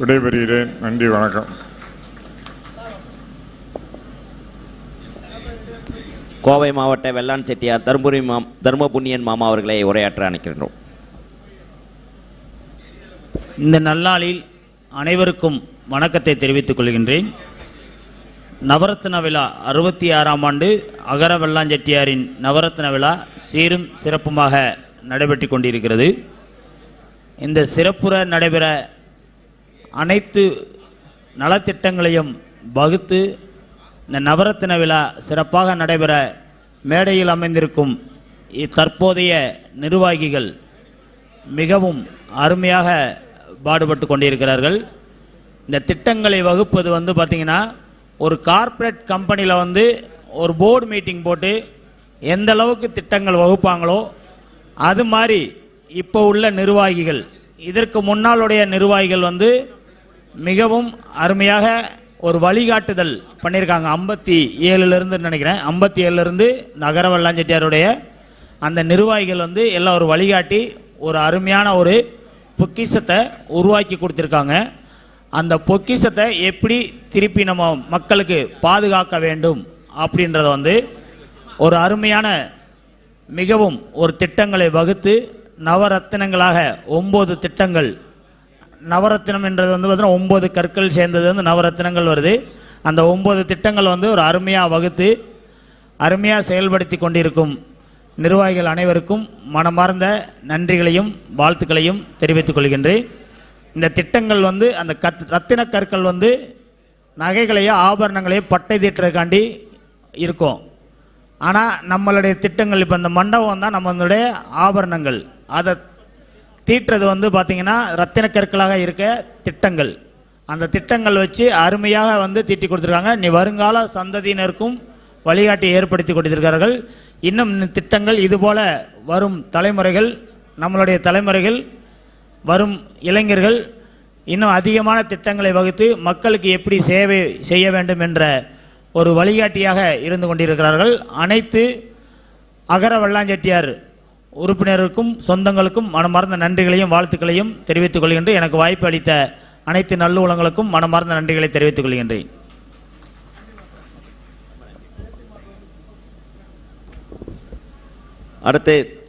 விடைபெறுகிறேன். நன்றி வணக்கம். கோவை மாவட்ட வெள்ளான் செட்டியார் தருமபுரி மாம் தர்மபுண்ணியன் மாமா அவர்களை உரையாற்ற அழைக்கின்றோம் இந்த நல்லாளில் அனைவருக்கும் வணக்கத்தை தெரிவித்துக் கொள்கின்றேன். நவரத்ன விழா அறுபத்தி ஆறாம் ஆண்டு அகர வெள்ளாஞ்செட்டியாரின் நவரத்ன விழா சீரும் சிறப்புமாக நடைபெற்று கொண்டிருக்கிறது. இந்த சிறப்புற நடைபெற அனைத்து நலத்திட்டங்களையும் வகுத்து இந்த நவரத்தின விழா சிறப்பாக நடைபெற மேடையில் அமைந்திருக்கும் தற்போதைய நிர்வாகிகள் மிகவும் அருமையாக பாடுபட்டு கொண்டிருக்கிறார்கள். இந்த திட்டங்களை வகுப்பது வந்து பார்த்திங்கன்னா ஒரு கார்ப்பரேட் கம்பெனியில் வந்து ஒரு போர்டு மீட்டிங் போட்டு எந்த அளவுக்கு திட்டங்கள் வகுப்பாங்களோ அது மாதிரி இப்போ உள்ள நிர்வாகிகள் இதற்கு முன்னாளுடைய நிர்வாகிகள் வந்து மிகவும் அருமையாக ஒரு வழிகாட்டுதல் பண்ணியிருக்காங்க ஐம்பத்தி ஏழுலேருந்து நினைக்கிறேன். ஐம்பத்தி ஏழுலேருந்து நகர வெள்ளாஞ்செட்டியாருடைய அந்த நிர்வாகிகள் வந்து எல்லாம் ஒரு வழிகாட்டி ஒரு அருமையான ஒரு பொக்கிஷத்தை உருவாக்கி கொடுத்துருக்காங்க. அந்த பொக்கிஷத்தை எப்படி திருப்பி நம்ம மக்களுக்கு பாதுகாக்க வேண்டும் அப்படின்றத வந்து ஒரு அருமையான மிகவும் ஒரு திட்டங்களை வகுத்து நவரத்தினங்களாக ஒம்பது திட்டங்கள் நவரத்தினம் என்றது வந்து பார்த்தீங்கன்னா ஒம்பது கற்கள் சேர்ந்தது வந்து நவரத்தினங்கள் வருது. அந்த ஒம்பது திட்டங்கள் வந்து ஒரு அருமையாக வகுத்து அருமையாக செயல்படுத்தி கொண்டிருக்கும். நிர்வாகிகள் அனைவருக்கும் மனமார்ந்த நன்றிகளையும் வாழ்த்துக்களையும் தெரிவித்துக் கொள்கின்றேன். இந்த திட்டங்கள் வந்து அந்த கத் ரத்தின கற்கள் வந்து நகைகளையோ ஆபரணங்களையோ பட்டை தீட்டுறதுக்காண்டி இருக்கும். ஆனால் நம்மளுடைய திட்டங்கள் இப்போ இந்த மண்டபம் தான் நம்மளுடைய ஆபரணங்கள் அதை தீட்டுறது வந்து பார்த்தீங்கன்னா ரத்தின கற்களாக இருக்க திட்டங்கள். அந்த திட்டங்கள் வச்சு அருமையாக வந்து தீட்டி கொடுத்துருக்காங்க. நீ வருங்கால சந்ததியினருக்கும் வழிகாட்டி ஏற்படுத்தி கொடுத்திருக்கிறார்கள். இன்னும் இந்த திட்டங்கள் இதுபோல வரும் தலைமுறைகள் நம்மளுடைய தலைமுறைகள் வரும் இளைஞர்கள் இன்னும் அதிகமான திட்டங்களை வகுத்து மக்களுக்கு எப்படி சேவை செய்ய வேண்டும் என்ற ஒரு வழிகாட்டியாக இருந்து கொண்டிருக்கிறார்கள். அனைத்து அகர வல்லாஞ்செட்டியார் உறுப்பினருக்கும் சொந்தங்களுக்கும் மனமார்ந்த நன்றிகளையும் வாழ்த்துக்களையும் தெரிவித்துக் கொள்கின்றேன். எனக்கு வாய்ப்பு அளித்த அனைத்து நல்லூலங்களுக்கும் மனமார்ந்த நன்றிகளை தெரிவித்துக் கொள்கின்றேன். அடுத்து